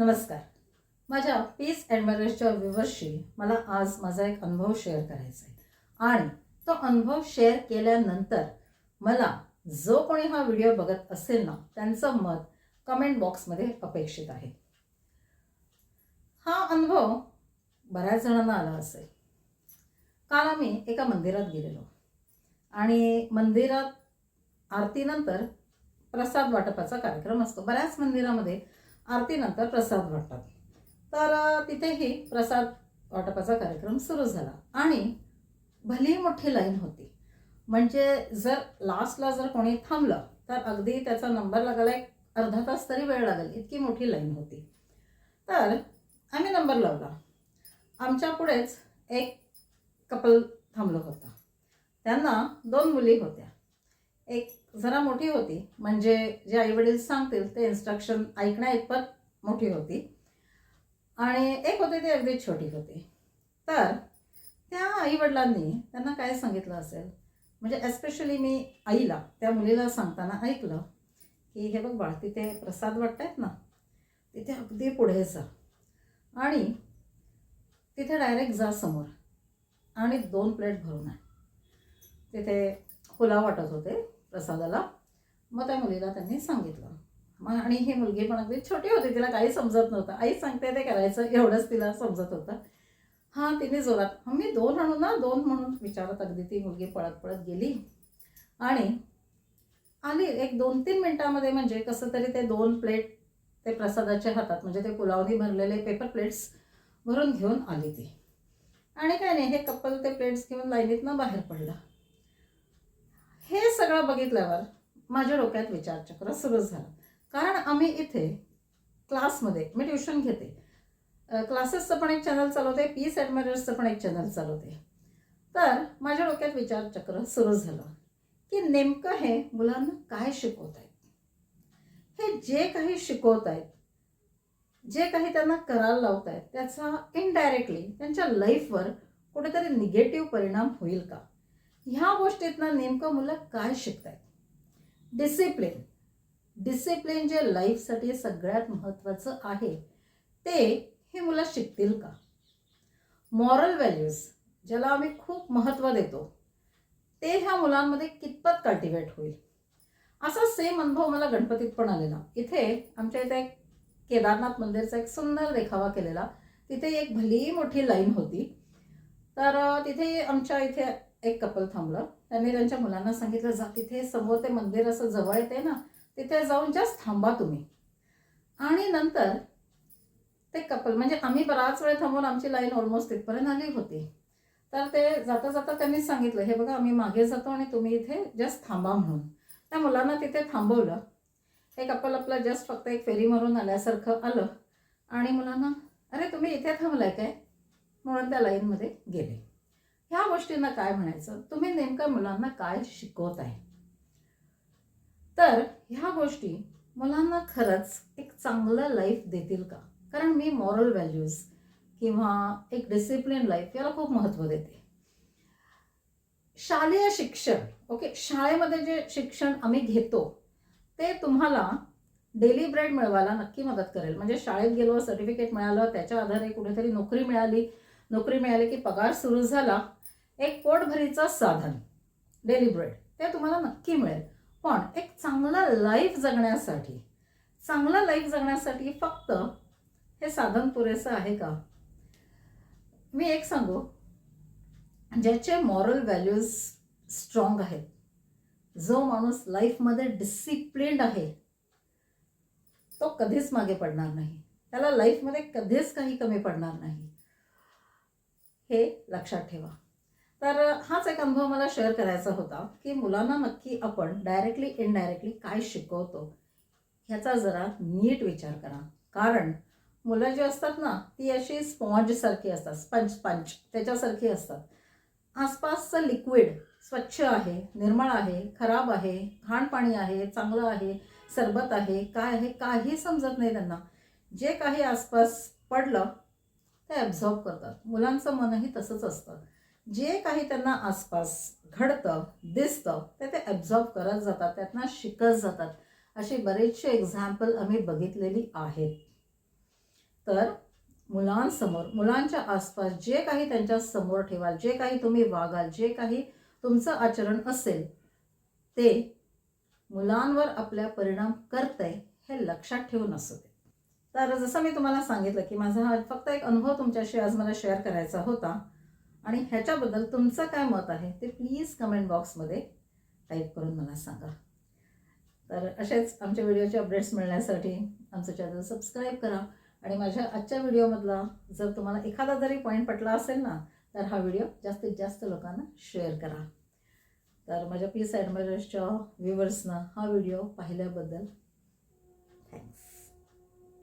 नमस्कार. माझ्या पीस ॲडमायरसच्या व्ह्युअर्सशी मला आज माझा एक अनुभव शेअर करायचा आहे. आणि तो अनुभव शेअर केल्यानंतर मला जो कोणी हा व्हिडिओ बघत असेल ना त्यांचं मत कमेंट बॉक्समध्ये अपेक्षित आहे. हा अनुभव बऱ्याच जणांना आला असेल. काल आम्ही एका मंदिरात गेलेलो. आणि मंदिरात आरतीनंतर प्रसाद वाटपाचा कार्यक्रम असतो. बऱ्याच मंदिरामध्ये आरतीनंतर प्रसाद वाटतात. तर तिथेही प्रसाद वाटपाचा कार्यक्रम सुरू झाला. आणि भली मोठी लाईन होती म्हणजे जर लास्टला जर कोणी थांबलं तर अगदी त्याचा नंबर लागायला एक अर्धा तास तरी वेळ लागेल इतकी मोठी लाईन होती. तर आम्ही नंबर लावला. आमच्या पुढेच एक कपल थांबलं होतं. त्यांना दोन मुली होत्या. एक जरा मोठी होती. म्हणजे जे आईवडील सांगतील ते इन्स्ट्रक्शन ऐकण्या इतपत मोठी होती. आणि एक होते ते अगदी छोटी होती. तर त्या आईवडिलांनी त्यांना काय सांगितलं असेल? म्हणजे एस्पेशली मी आईला त्या मुलीला सांगताना ऐकलं की हे बघ बाळ तिथे प्रसाद वाटतायत ना? तिथे अगदी पुढे जा. आणि तिथे डायरेक्ट जा समोर. आणि दोन प्लेट भरून आहे तिथे पुलाव वाटत होते. प्रसादाला. मग त्या मुलीला त्यांनी सांगितलं. मग आणि ही मुलगी पण अगदी छोटी होती तिला काही समजत नव्हतं. आई सांगते ते करायचं एवढंच तिला समजत होतं. हां तिने जोरात मी दोन आणू ना दोन म्हणून विचारत अगदी ती मुलगी पळत पळत गेली. आणि आली एक दोन तीन मिनटामध्ये म्हणजे कसं तरी ते दोन प्लेट ते प्रसादाच्या हातात म्हणजे ते पुलावनी भरलेले पेपर प्लेट्स भरून घेऊन आली ती. आणि काय नाही हे कपल ते प्लेट्स घेऊन लाईनीतनं बाहेर पडलं. हे सगळं बघितल्यावर माझ्या डोक्यात विचारचक्र सुरू झालं. कारण आम्ही इथे क्लासमध्ये मी ट्युशन घेते. क्लासेसचं पण एक चॅनल चालवते पीस ॲडमिरर्सचं पण एक चॅनल चालवते. तर माझ्या डोक्यात विचारचक्र सुरू झालं की नेमकं हे मुलांना काय शिकवत आहेत? हे जे काही शिकवत आहेत जे काही त्यांना करायला लावत आहेत त्याचा इनडायरेक्टली त्यांच्या लाईफवर कुठेतरी निगेटिव्ह परिणाम होईल का? ह्या गोष्टीतनं नेमकं मुलं काय शिकतायत? डिसिप्लिन डिसिप्लिन जे लाईफसाठी सगळ्यात महत्त्वाचं आहे ते हे मुलं शिकतील का? मॉरल व्हॅल्यूज ज्याला आम्ही खूप महत्त्व देतो ते ह्या मुलांमध्ये कितपत कल्टिवेट होईल? असा सेम अनुभव मला गणपतीत पण आलेला. इथे आमच्या इथे एक केदारनाथ मंदिरचा एक सुंदर देखावा केलेला. तिथे एक भली मोठी लाईन होती. तर तिथे आमच्या इथे एक कपल थांबलं. त्यांनी त्यांच्या मुलांना सांगितलं जा तिथे समोर ते मंदिर असं जवळ येते ना तिथे जाऊन जस्ट थांबा तुम्ही. आणि नंतर ते कपल म्हणजे आम्ही बराच वेळ थांबून आमची लाईन ऑलमोस्ट तिथपर्यंत आली होती. तर ते जाता जाता त्यांनी सांगितलं हे बघा आम्ही मागे जातो आणि तुम्ही इथे जस्ट थांबा म्हणून. त्या मुलांना तिथे थांबवलं. हे कपल आपलं जस्ट फक्त एक फेरी मारून आल्यासारखं आलं. आणि मुलांना अरे तुम्ही इथे थांबलाय काय? म्हणून त्या लाईनमध्ये गेले. ह्या गोष्टींना काय म्हणायचं? तुम्ही नेमकं मुलांना काय शिकवत आहे? तर ह्या गोष्टी मुलांना खरंच एक चांगलं लाईफ देतील का? कारण मी मॉरल व्हॅल्यूज किंवा एक डिसिप्लिन लाईफ याला खूप महत्त्व देते. शालेय शिक्षण ओके शाळेमध्ये जे शिक्षण आम्ही घेतो ते तुम्हाला डेली ब्रेड मिळवायला नक्की मदत करेल. म्हणजे शाळेत गेलो सर्टिफिकेट मिळालं त्याच्या आधारे कुठेतरी नोकरी मिळाली. नोकरी मिळाली की पगार सुरू झाला एक पोटभरीचं साधन डेली ब्रेड. ते तुम्हाला नक्की मिळेल. पण एक चांगलं लाईफ जगण्यासाठी चांगलं लाईफ जगण्यासाठी फक्त हे साधन पुरेसं आहे का? मी एक सांगू. ज्याचे मॉरल व्हॅल्यूज स्ट्रॉंग आहेत जो माणूस लाईफमध्ये डिसिप्लिन्ड आहे तो कधीच मागे पडणार नाही. त्याला लाईफमध्ये कधीच काही कमी पडणार नाही. हे लक्षात ठेवा. तर हाच एक अनुभव मला शेअर करायचा होता की मुलांना नक्की आपण डायरेक्टली इनडायरेक्टली काय शिकवतो ह्याचा जरा नीट विचार करा. कारण मुलं जी असतात ना ती अशी स्पॉन्जसारखी असतात स्पंज स्पंज त्याच्यासारखी असतात. आसपासचं लिक्विड स्वच्छ आहे निर्मळ आहे खराब आहे घाण पाणी आहे चांगलं आहे सरबत आहे काय आहे काही समजत नाही त्यांना. जे काही आसपास पडलं ते ॲब्झॉर्ब करतात. मुलांचं मनही तसंच असतं. जे काही त्यांना आसपास घडतं दिसतं ते ते ॲब्झॉर्ब करत जातात त्यातनं शिकत जातात. अशी बरेचसे एक्झाम्पल आम्ही बघितलेली आहेत. तर मुलांसमोर मुलांच्या आसपास जे काही त्यांच्यासमोर ठेवाल जे काही तुम्ही वागाल जे काही तुमचं आचरण असेल ते मुलांवर आपल्या परिणाम करतंय हे लक्षात ठेवून असू दे. तर जसं मी तुम्हाला सांगितलं की माझा हा फक्त एक अनुभव तुमच्याशी आज मला शेअर करायचा होता. आणि ह्याच्याबद्दल तुमचं काय मत आहे ते प्लीज कमेंट बॉक्समध्ये टाईप करून मला सांगा. तर असेच आमच्या व्हिडिओचे अपडेट्स मिळण्यासाठी आमचं चॅनल सबस्क्राईब करा. आणि माझ्या आजच्या व्हिडिओमधला जर तुम्हाला एखादा जरी पॉईंट पटला असेल ना तर हा व्हिडिओ जास्तीत जास्त लोकांना शेअर करा. तर माझ्या पीस ॲडमायरर्सच्या व्ह्युअर्सना हा व्हिडिओ पाहिल्याबद्दल थँक्स